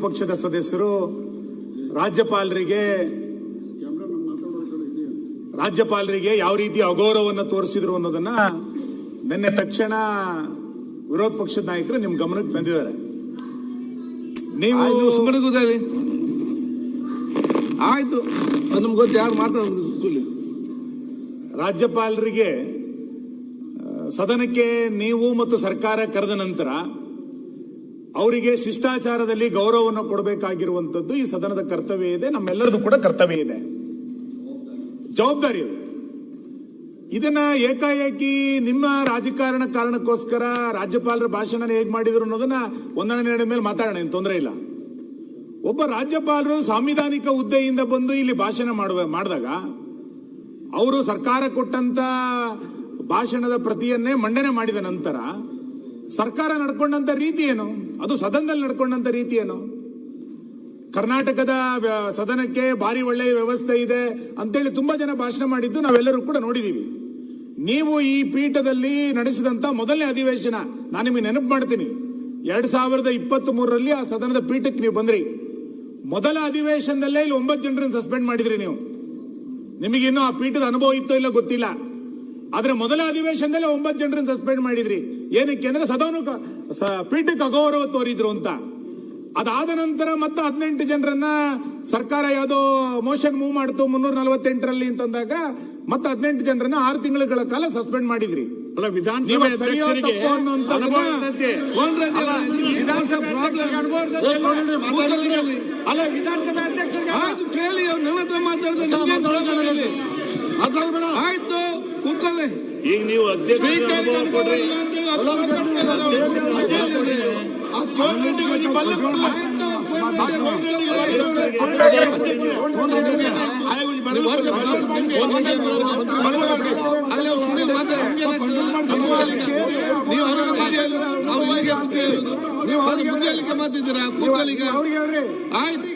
ಪಕ್ಷದ ಸದಸ್ಯರು ರಾಜ್ಯಪಾಲರಿಗೆ ರಾಜ್ಯಪಾಲರಿಗೆ ಯಾವ ರೀತಿ ಅಗೌರವವನ್ನು ತೋರಿಸಿದ್ರು ಅನ್ನೋದನ್ನ ನಿನ್ನೆ ತಕ್ಷಣ ವಿರೋಧ ಪಕ್ಷದ ನಾಯಕರು ನಿಮ್ ಗಮನಕ್ಕೆ ತಂದಿದ್ದಾರೆ. ನೀವು ಆಯ್ತು ನಮ್ಗೆ ಗೊತ್ತು ಯಾರು ಮಾತಾಡೋದು ರಾಜ್ಯಪಾಲರಿಗೆ ಸದನಕ್ಕೆ ನೀವು ಮತ್ತು ಸರ್ಕಾರ ಕರೆದ ನಂತರ ಅವರಿಗೆ ಶಿಷ್ಟಾಚಾರದಲ್ಲಿ ಗೌರವವನ್ನು ಕೊಡಬೇಕಾಗಿರುವಂತದ್ದು ಈ ಸದನದ ಕರ್ತವ್ಯ ಇದೆ, ನಮ್ಮೆಲ್ಲರದು ಕೂಡ ಕರ್ತವ್ಯ ಇದೆ. ಜವಾಬ್ದಾರಿ. ಇದನ್ನ ಏಕಾಏಕಿ ನಿಮ್ಮ ರಾಜಕಾರಣ ಕಾರಣಕ್ಕೋಸ್ಕರ ರಾಜ್ಯಪಾಲರ ಭಾಷಣ ಹೇಗೆ ಮಾಡಿದ್ರು ಅನ್ನೋದನ್ನ ಒಂದನೇ ಮೇಲೆ ಮಾತಾಡೋಣ, ಏನು ತೊಂದರೆ ಇಲ್ಲ. ಒಬ್ಬ ರಾಜ್ಯಪಾಲರು ಸಾಂವಿಧಾನಿಕ ಹುದ್ದೆಯಿಂದ ಬಂದು ಇಲ್ಲಿ ಭಾಷಣ ಮಾಡುವ, ಮಾಡಿದಾಗ ಅವರು ಸರ್ಕಾರ ಕೊಟ್ಟಂತ ಭಾಷಣದ ಪ್ರತಿಯನ್ನೇ ಮಂಡನೆ ಮಾಡಿದ ನಂತರ ಸರ್ಕಾರ ನಡ್ಕೊಂಡಂತ ರೀತಿ ಏನು? ಅದು ಸದನದಲ್ಲಿ ನಡ್ಕೊಂಡಂತ ರೀತಿ ಏನು ಕರ್ನಾಟಕದ ಸದನಕ್ಕೆ ಭಾರಿ ಒಳ್ಳೆಯ ವ್ಯವಸ್ಥೆ ಇದೆ ಅಂತೇಳಿ ತುಂಬಾ ಜನ ಭಾಷಣ ಮಾಡಿದ್ದು ನಾವೆಲ್ಲರೂ ಕೂಡ ನೋಡಿದೀವಿ. ನೀವು ಈ ಪೀಠದಲ್ಲಿ ನಡೆಸಿದಂತ ಮೊದಲನೇ ಅಧಿವೇಶನ ನಾನು ನಿಮಗೆ ನೆನಪು ಮಾಡ್ತೀನಿ. ಎರಡ್ ಸಾವಿರದ ಇಪ್ಪತ್ತ್ ಮೂರರಲ್ಲಿ ಆ ಸದನದ ಪೀಠಕ್ಕೆ ನೀವು ಬಂದ್ರಿ. ಮೊದಲ ಅಧಿವೇಶನದಲ್ಲೇ ಇಲ್ಲಿ ಒಂಬತ್ತು ಜನರನ್ನು ಸಸ್ಪೆಂಡ್ ಮಾಡಿದ್ರಿ ನೀವು. ನಿಮಗಿನ್ನೂ ಆ ಪೀಠದ ಅನುಭವ ಇತ್ತೋ ಇಲ್ಲ ಗೊತ್ತಿಲ್ಲ. ಆದ್ರೆ ಮೊದಲ ಅಧಿವೇಶನದಲ್ಲಿ ಒಂಬತ್ತು ಜನರನ್ನು ಸಸ್ಪೆಂಡ್ ಮಾಡಿದ್ರಿ. ಏನಕ್ಕೆ ಅಂದ್ರೆ ಸದನ ಪೀಠಕ್ಕೆ ಅಗೌರವ ತೋರಿದ್ರು ಅಂತ. ಅದಾದ ನಂತರ ಮತ್ತೆ ಹದಿನೆಂಟು ಜನರನ್ನ ಸರ್ಕಾರ ಯಾವುದೋ ಮೋಷನ್ ಮೂವ್ ಮಾಡ್ತು ಮುನ್ನೂರ ನಲವತ್ತೆಂಟರಲ್ಲಿ ಅಂತಂದಾಗ ಮತ್ತೆ ಹದಿನೆಂಟು ಜನರನ್ನ ಆರು ತಿಂಗಳುಗಳ ಕಾಲ ಸಸ್ಪೆಂಡ್ ಮಾಡಿದ್ರಿ. ಅಲ್ಲ ವಿಧಾನಸಭೆ ಅಧ್ಯಕ್ಷರಿಗೆ ಆಯ್ತು ಕೂತ್ಕೊಳ್ಳಿ ಈಗ ನೀವು ನೀವು ಅವ್ರಿಗೆ ಬುದ್ಧಿ ಹೇಳಿ, ಅವ್ರು ಹೀಗೆ ಬುದ್ಧಿ ಹೇಳುದು. ನೀವು ಅವ್ರಿಗೆ ಬುದ್ಧಿ ಹೇಳಲಿಕ್ಕೆ ಮಾತಿದ್ದೀರಾ ಕೂತ್ಕೊಳ್ಳಿ ಆಯ್ತು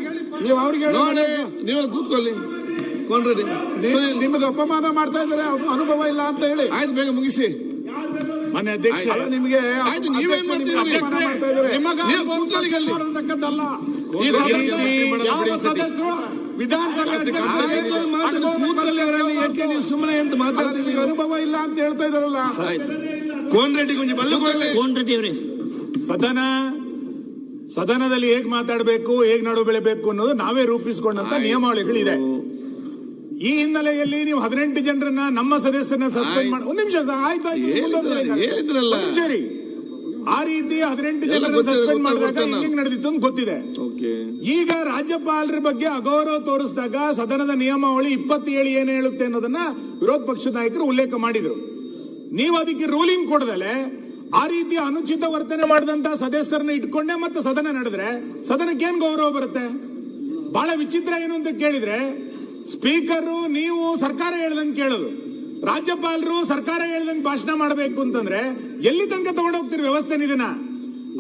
ನೀವು ಅವ್ರಿಗೆ ನೋಡಿ ನೀವು ಕೂತ್ಕೊಳ್ಳಿ ಕೊಂಡ್ರಿ ನಿಮಗೆ ಅಪಮಾನ ಮಾಡ್ತಾ ಇದ್ದಾರೆ ಅನುಭವ ಇಲ್ಲ ಅಂತ ಹೇಳಿ. ಆಯ್ತು ಬೇಗ ಮುಗಿಸಿ. ಮನೆ ಅಧ್ಯಕ್ಷ ನಿಮಗೆ ಆಯ್ತು, ನೀವೇನ್ ಮಾಡ್ತಿದ್ದೀರಿ? ವಿಧಾನಸಭೆ ಮಾತಾಡಿ, ಯಾಕೆ ನೀವು ಸುಮ್ಮನೆ ಅಂತ ಅಲ್ಲ, ನಿಮಗೆ ಅನುಭವ ಇಲ್ಲ ಅಂತ ಹೇಳ್ತಾ ಇದಾರಲ್ಲ ಕೋನ್ರೆಡ್ಡಿ ಕೊಂಚ ಬಲ್ಲು ಸದನ ಸದನದಲ್ಲಿ ಹೇಗ್ ಮಾತಾಡಬೇಕು ಹೇಗ್ ನಡು ಬೆಳಿಬೇಕು ಅನ್ನೋದು ನಾವೇ ರೂಪಿಸಿಕೊಂಡಂತ ನಿಯಮಾವಳಿಗಳಿದೆ. ಈ ಹಿನ್ನೆಲೆಯಲ್ಲಿ ನೀವು ಹದಿನೆಂಟು ಜನರನ್ನ ನಮ್ಮ ಸದಸ್ಯರನ್ನ ಸಸ್ಪೆಂಡ್ ಮಾಡಿ ಒಂದ್ ನಿಮಿಷ ಆಯ್ತಾಯ್ತು ಸರಿ. ಆ ರೀತಿ ಹದಿನೆಂಟು ಜನರನ್ನ ಸಸ್ಪೆಂಡ್ ಮಾಡಿದಾಗ ಹೆಂಗ್ ನಡೆದಿತ್ತು ಅಂತ ಗೊತ್ತಿದೆ. ಈಗ ರಾಜ್ಯಪಾಲರ ಬಗ್ಗೆ ಅಗೌರವ ತೋರಿಸಿದಾಗ ಸದನದ ನಿಯಮಾವಳಿ ಇಪ್ಪತ್ತೇಳು ಏನು ಹೇಳುತ್ತೆ ಅನ್ನೋದನ್ನ ವಿರೋಧ ಪಕ್ಷದ ನಾಯಕರು ಉಲ್ಲೇಖ ಮಾಡಿದ್ರು. ನೀವು ಅದಕ್ಕೆ ರೂಲಿಂಗ್ ಕೊಡದಲೆ ಆ ರೀತಿ ಅನುಚಿತ ವರ್ತನೆ ಮಾಡಿದಂತ ಸದಸ್ಯರನ್ನ ಇಟ್ಕೊಂಡೆ ಮತ್ತೆ ಸದನ ನಡೆದ್ರೆ ಸದನಕ್ಕೆ ಏನ್ ಗೌರವ ಬರುತ್ತೆ? ಬಹಳ ವಿಚಿತ್ರ ಏನು ಅಂತ ಕೇಳಿದ್ರೆ ಸ್ಪೀಕರು ನೀವು ಸರ್ಕಾರ ಹೇಳ್ದಂಗೆ ಕೇಳೋದು. ರಾಜ್ಯಪಾಲರು ಸರ್ಕಾರ ಹೇಳ್ದಂಗೆ ಭಾಷಣ ಮಾಡಬೇಕು ಅಂತಂದ್ರೆ ಎಲ್ಲಿ ತನಕ ತಗೊಂಡೋಗ್ತೀರಿ ವ್ಯವಸ್ಥೆ ಇದನ್ನ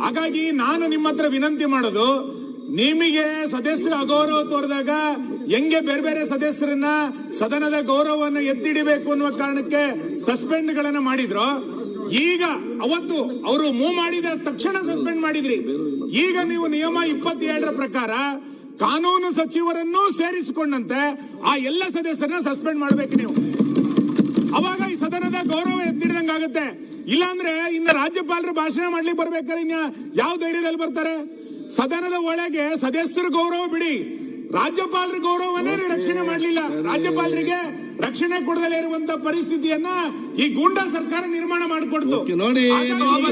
ಹಾಗಾಗಿ ನಾನು ನಿಮ್ಮ ಹತ್ರ ವಿನಂತಿ ಮಾಡೋದು, ನಿಮಗೆ ಸದಸ್ಯರ ಅಗೌರವ ತೋರಿದಾಗ ಹೆಂಗೆ ಬೇರೆ ಬೇರೆ ಸದಸ್ಯರನ್ನ, ಸದನದ ಗೌರವವನ್ನು ಎತ್ತಿಡಿಬೇಕು ಅನ್ನುವ ಕಾರಣಕ್ಕೆ ಸಸ್ಪೆಂಡ್ ಗಳನ್ನ ಮಾಡಿದ್ರು. ಈಗ ಅವತ್ತು ಅವರು ಮೂವ್ ಮಾಡಿದ ತಕ್ಷಣ ಸಸ್ಪೆಂಡ್ ಮಾಡಿದ್ರಿ. ಈಗ ನೀವು ನಿಯಮ ಇಪ್ಪತ್ತೇಳರ ಪ್ರಕಾರ ಕಾನೂನು ಸಚಿವರನ್ನೂ ಸೇರಿಸಿಕೊಂಡಂತೆ ಆ ಎಲ್ಲ ಸದಸ್ಯರನ್ನ ಸಸ್ಪೆಂಡ್ ಮಾಡ್ಬೇಕು ನೀವು. ಅವಾಗ ಈ ಸದನದ ಗೌರವ ಎತ್ತಿಡ್ದಂಗ ಆಗುತ್ತೆ. ಇಲ್ಲಾಂದ್ರೆ ಇನ್ನ ರಾಜ್ಯಪಾಲರು ಭಾಷಣ ಮಾಡ್ಲಿಕ್ಕೆ ಬರ್ಬೇಕಾದ್ರೆ ಇನ್ನ ಯಾವ ಧೈರ್ಯದಲ್ಲಿ ಬರ್ತಾರೆ? ಸದನದ ಒಳಗೆ ಸದಸ್ಯರ ಗೌರವ ಬಿಡಿ. ರಾಜ್ಯಪಾಲರ ಗೌರವವನ್ನೇ ನೀವು ರಕ್ಷಣೆ ಮಾಡಲಿಲ್ಲ. ರಾಜ್ಯಪಾಲರಿಗೆ ರಕ್ಷಣೆ ಕೊಡದಲೇ ಇರುವಂತ ಪರಿಸ್ಥಿತಿಯನ್ನ ಈ ಗೂಂಡಾ ಸರ್ಕಾರ ನಿರ್ಮಾಣ ಮಾಡಿಕೊಡ್ತು. ನೋಡಿ ನೋಡಿ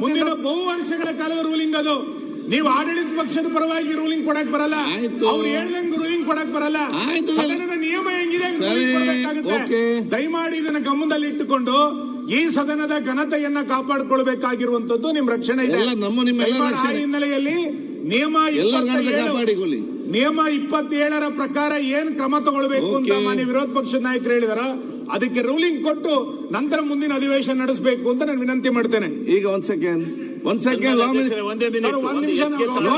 ಮುಂದಿನ ಬಹು ವರ್ಷಗಳ ಕಾಲ ರೂಲಿಂಗ್ ಅದು. ನೀವು ಆಡಳಿತ ಪಕ್ಷದ ಪರವಾಗಿ ರೂಲಿಂಗ್ ಕೊಡಕ್ ಬರಲ್ಲ. ಅವ್ರು ಹೇಳ್ದಂಗ್ ರೂಲಿಂಗ್ ಕೊಡಕ್ ಬರಲ್ಲ. ಸದನದ ನಿಯಮ ಹೆಂಗಿದೆ. ದಯಮಾಡಿ ಇದನ್ನ ಗಮನದಲ್ಲಿ ಇಟ್ಟುಕೊಂಡು ಈ ಸದನದ ಘನತೆಯನ್ನ ಕಾಪಾಡಿಕೊಳ್ಬೇಕಾಗಿರುವಂತದ್ದು ನಿಮ್ ರಕ್ಷಣೆ ಇದೆ. ಹಿನ್ನೆಲೆಯಲ್ಲಿ ನಿಯಮ ನಿಯಮ ಇಪ್ಪತ್ತೇಳರ ಪ್ರಕಾರ ಏನ್ ಕ್ರಮ ತಗೊಳ್ಬೇಕು ಅಂತ ಮಾನ್ಯ ವಿರೋಧ ಪಕ್ಷದ ನಾಯಕರು ಹೇಳಿದಾರ. ಅದಕ್ಕೆ ರೂಲಿಂಗ್ ಕೊಟ್ಟು ನಂತರ ಮುಂದಿನ ಅಧಿವೇಶನ ನಡೆಸಬೇಕು ಅಂತ ನಾನು ವಿನಂತಿ ಮಾಡ್ತೇನೆ. ಈಗ ಒಂದ್ ಸೆಕೆಂಡ್ ಒಂದ್ ಸೆಕೆಂಡ್ ಲಾ ಒಂದೇ ಮಿನಿಟ್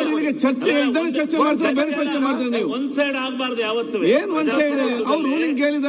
ಇಲ್ಲಿಗೆ ಚರ್ಚೆ ಇಲ್ದೇ ಚರ್ಚೆ ಮಾಡ್ತಾರೆ ಬೇರೆ ಚರ್ಚೆ ಮಾಡ್ತಾರೆ ನೀವು. ಒಂದ್ ಸೈಡ್ ಆಗ್ಬಾರ್ದು ಯಾವತ್ತು. ಏನ್ ಒಂದ್ ಸೈಡ್ ಅವ್ರು ರೂಲಿಂಗ್ ಹೇಳಿದ್ದಾರೆ